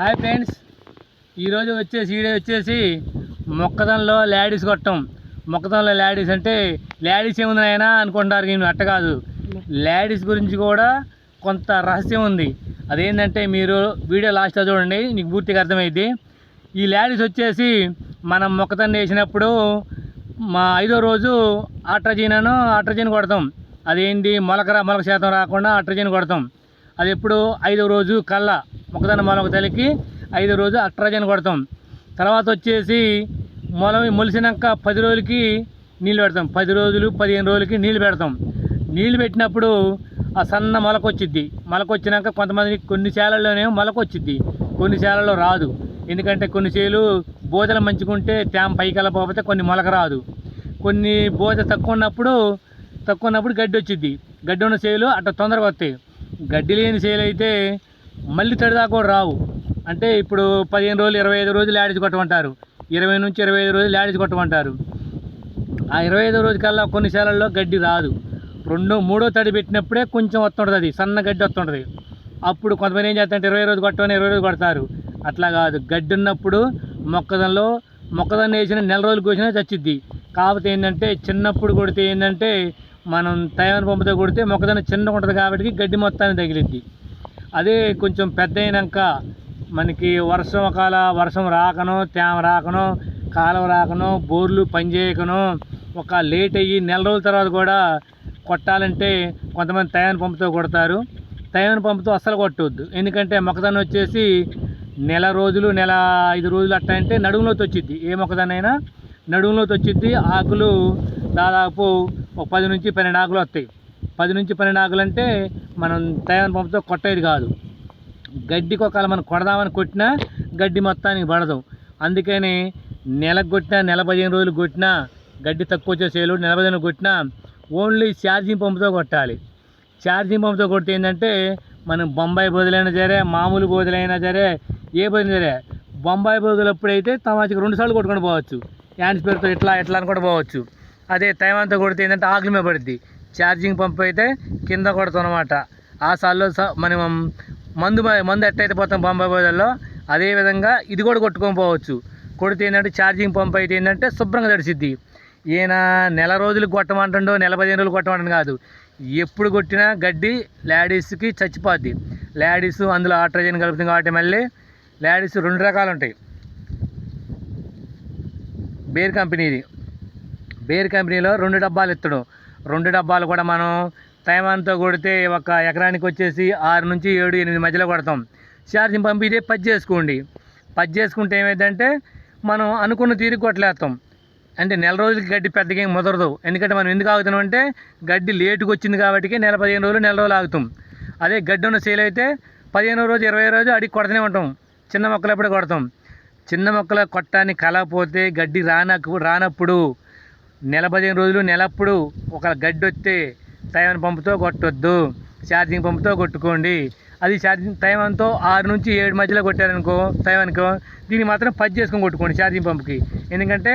Hi friends. ఈరోజు వచ్చేసి video వచ్చేసి మొక్కదంలో లేడీస్ కొట్టం. మొక్కదంలో లేడీస్ అంటే లేడీస్ ఏముంది అయినా అనుకుంటారు నేను అట్ట కాదు. లేడీస్ గురించి కూడా కొంత రహస్యం ఉంది. అదేంటంటే మీరు వీడియో లాస్ట్లో చూడండి నీకు పూర్తిగా అర్థమైంది ఈ లేడీస్ వచ్చేసి మనం మొక్కదాన్ని వేసినప్పుడు మా ఐదో రోజు ఆట్రజీనను ఆట్రజీన్ కొడతాం. అదేంటి మొలక మొలక శాతం రాకుండా ఆట్రజీన్ కొడతాం. అది ఎప్పుడు ఐదో రోజు కళ్ళ మొక్కదన్న మొలక తలికి ఐదో రోజు అట్రాజన్ కొడతాం. తర్వాత వచ్చేసి మొలం మొలిసినాక పది రోజులకి నీళ్ళు పెడతాం. పది రోజులు పదిహేను రోజులకి నీళ్ళు పెడతాం. నీళ్ళు పెట్టినప్పుడు ఆ సన్న మొలక వచ్చిద్ది మొలక వచ్చినాక కొంతమంది కొన్ని చేలల్లోనే మొలక వచ్చిద్ది కొన్ని చేలల్లో రాదు. ఎందుకంటే కొన్ని చేలు బోదలు మంచుకుంటే తేమ పైకి వెళ్ళకపోతే కొన్ని మొలక రాదు. కొన్ని బోద తక్కువ ఉన్నప్పుడు తక్కువ ఉన్నప్పుడు గడ్డి వచ్చిద్ది. గడ్డి ఉన్న చేలు అట్లా తొందరగా వస్తాయి. గడ్డి లేని చేలు అయితే మళ్ళీ తడిదాకా కూడా రావు. అంటే ఇప్పుడు పదిహేను రోజులు ఇరవై ఐదు రోజులు యాడిచి కొట్టమంటారు. ఇరవై నుంచి ఇరవై ఐదు రోజులు యాడిచి కొట్టమంటారు. ఆ ఇరవై ఐదో రోజు కల్లా కొన్ని శాలల్లో గడ్డి రాదు. రెండో మూడో తడి పెట్టినప్పుడే కొంచెం వస్తుంటుంది అది సన్న గడ్డి వస్తుంటుంది. అప్పుడు కొంతమంది ఏం చేస్తారంటే ఇరవై రోజు కొట్టమని ఇరవై రోజు కొడతారు. అట్లా కాదు. గడ్డి ఉన్నప్పుడు మొక్కదనలో మొక్కదన్న వేసిన నెల రోజులు కోసినా చచ్చిద్ది. కాకపోతే ఏంటంటే చిన్నప్పుడు కొడితే ఏంటంటే మనం తయారు పంపుతో కొడితే మొక్కదన్న చిన్నగా ఉంటుంది కాబట్టి గడ్డి మొత్తాన్ని తగిలిద్ది. అదే కొంచెం పెద్ద అయినాక మనకి వర్షం ఒకవేళ వర్షం రాకనో తేమ రాకనో కాలువ రాకనో బోర్లు పనిచేయకనో ఒక లేట్ అయ్యి నెల రోజుల తర్వాత కూడా కొట్టాలంటే కొంతమంది తయారు పంపుతో కొడతారు. తయారు పంపుతో అస్సలు కొట్టవద్దు ఎందుకంటే మొక్కదన్న వచ్చేసి నెల రోజులు నెల ఐదు రోజులు అట్టా అంటే నడుములోకి వచ్చిద్ది ఏ మొక్కదన్నైనా నడుములోకి వచ్చిద్ది ఆకులు దాదాపు ఒక పది నుంచి పన్నెండు ఆకులు వస్తాయి. పది నుంచి పన్నెండు ఆకులు అంటే మనం తయారు పంపుతో కొట్టేది కాదు. గడ్డికి ఒకవేళ మనం కొడదామని కొట్టినా గడ్డి మొత్తానికి పడదు. అందుకని నెలకు కొట్టినా నెల పదిహేను రోజులు కొట్టినా గడ్డి తక్కువ వచ్చేసేలు నెల పదిహేను కొట్టినా ఓన్లీ ఛార్జింగ్ పంపుతో కొట్టాలి. ఛార్జింగ్ పంపుతో కొడితే ఏంటంటే మనం బొంబాయి బదులైనా సరే మామూలు బదులైనా సరే ఏ బదులు సరే బొంబాయి బదులు అప్పుడైతే తమాచికి రెండుసార్లు కొట్టుకొని పోవచ్చు. హ్యాండ్స్ పేరుతో ఇట్లా ఇట్లా అని కూడా పోవచ్చు. అదే తైవాన్తో కొడితే ఏంటంటే ఆకుల మీద పడుద్ది. ఛార్జింగ్ పంప్ అయితే కింద కొడతాం అనమాట ఆ సార్లో స- మనం మందు మందు ఎట్టయితే పోతాం బొంబాయి బజార్లో అదే విధంగా ఇది కూడా కొట్టుకొని పోవచ్చు. కొడితే ఏంటంటే ఛార్జింగ్ పంప్ అయితే ఏంటంటే శుభ్రంగా తడిసిద్ది. ఈయన నెల రోజులు కొట్టమంటుండో నెల పదిహేను రోజులు కొట్టమంటాడు కాదు. ఎప్పుడు కొట్టినా గడ్డి లేడీస్కి చచ్చిపోద్ది. లేడీస్ అందులో ఆట్రజన్ కలుపుతుంది కాబట్టి మళ్ళీ లేడీస్ రెండు రకాలు ఉంటాయి బేర్ కంపెనీది. బేర్ కంపెనీలో రెండు డబ్బాలు ఇత్తడం. రెండు డబ్బాలు కూడా మనం తైవాన్తో కొడితే ఒక ఎకరానికి వచ్చేసి ఆరు నుంచి ఏడు ఎనిమిది మధ్యలో కొడతాం. ఛార్జింగ్ పంపితే పది చేసుకోండి. పది చేసుకుంటే ఏమైందంటే మనం అనుకున్న తీరు కొట్టలేస్తాం. అంటే నెల రోజులకి గడ్డి పెద్దగా ఏం ముదరదు. ఎందుకంటే మనం ఎందుకు ఆగుతున్నాం అంటే గడ్డి లేటుగా వచ్చింది కాబట్టి నెల పదిహేను రోజులు నెల రోజులు ఆగుతాం. అదే గడ్డి ఉన్న సేల్ అయితే పదిహేను రోజు ఇరవై రోజు అడిగి కొడతనే ఉంటాం. చిన్న మొక్కలు ఎప్పుడు కొడతాం? చిన్న మొక్కల కొట్టాన్ని కలకపోతే గడ్డి రానకు రానప్పుడు నెల పదిహేను రోజులు నెలప్పుడు ఒక గడ్డి వస్తే తైవాన్ పంపుతో కొట్టొద్దు. ఛార్జింగ్ పంపుతో కొట్టుకోండి. అది ఛార్జింగ్ తైవాన్తో ఆరు నుంచి ఏడు మధ్యలో కొట్టారనుకో తైవాన్కో దీన్ని మాత్రం పది చేసుకొని కొట్టుకోండి ఛార్జింగ్ పంపుకి. ఎందుకంటే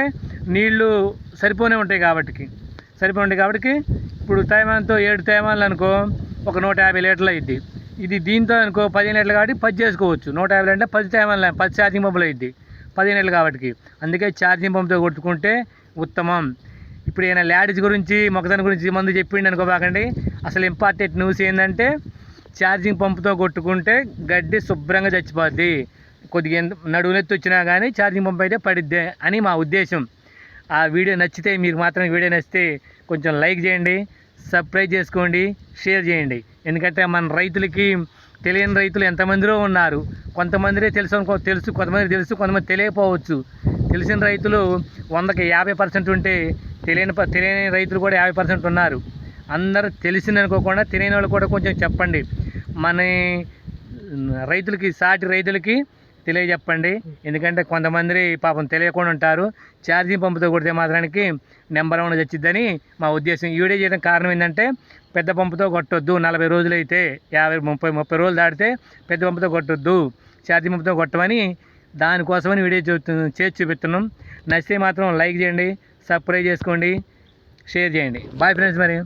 నీళ్ళు సరిపోనే ఉంటాయి కాబట్టి సరిపోయి ఉంటాయి కాబట్టి ఇప్పుడు తైవాన్తో ఏడు తైవాన్లు అనుకో ఒక నూట యాభై లీటర్లు అయింది ఇది దీంతో అనుకో పదిహేను లీటర్లు కాబట్టి పది చేసుకోవచ్చు. నూట యాభై అంటే పది తైవాన్లు పది ఛార్జింగ్ పంపులు అయింది పదిహేను లీటర్లు కాబట్టి అందుకే ఛార్జింగ్ పంపుతో కొట్టుకుంటే ఉత్తమం. ఇప్పుడు ఈయన ల్యాడీస్ గురించి మొక్కదాని గురించి మందు చెప్పిండి అనుకోబాకండి అసలు ఇంపార్టెంట్ న్యూస్ ఏంటంటే ఛార్జింగ్ పంపుతో కొట్టుకుంటే గడ్డి శుభ్రంగా చచ్చిపోద్ది. కొద్దిగా నడువులెత్తి నడువునెత్తి వచ్చినా కానీ ఛార్జింగ్ పంప్ అయితే పడిద్ది అని మా ఉద్దేశం. ఆ వీడియో నచ్చితే మీకు మాత్రం వీడియో నచ్చితే కొంచెం లైక్ చేయండి సబ్స్క్రైబ్ చేసుకోండి షేర్ చేయండి. ఎందుకంటే మన రైతులకి తెలియని రైతులు ఎంతమందిలో ఉన్నారు? కొంతమందిరే తెలుసు అనుకో తెలుసు కొంతమంది తెలుసు కొంతమంది తెలియకపోవచ్చు. తెలిసిన రైతులు వందకి యాభై పర్సెంట్ ఉంటే తెలియని ప- తెలియని రైతులు కూడా యాభై పర్సెంట్ ఉన్నారు. అందరూ తెలిసింది అనుకోకుండా తెలియని వాళ్ళు కూడా కొంచెం చెప్పండి. మన రైతులకి సాటి రైతులకి తెలియజెప్పండి. ఎందుకంటే కొంతమంది పాపం తెలియకుండా ఉంటారు. ఛార్జింగ్ పంపుతో కొడితే మాత్రానికి నెంబర్ వన్ వచ్చిద్దని మా ఉద్దేశం. ఈ వీడియో చేయడం కారణం ఏంటంటే పెద్ద పంపుతో కొట్టొద్దు. నలభై రోజులు అయితే యాభై ముప్పై ముప్పై రోజులు దాటితే పెద్ద పంపుతో కొట్టొద్దు. ఛార్జింగ్ పంపుతో కొట్టమని దానికోసమని వీడియో చూ చేసి చూపిస్తున్నాం. నచ్చితే మాత్రం లైక్ చేయండి. సబ్స్క్రైబ్ చేసుకోండి షేర్ చేయండి. బాయ్ ఫ్రెండ్స్ మరి.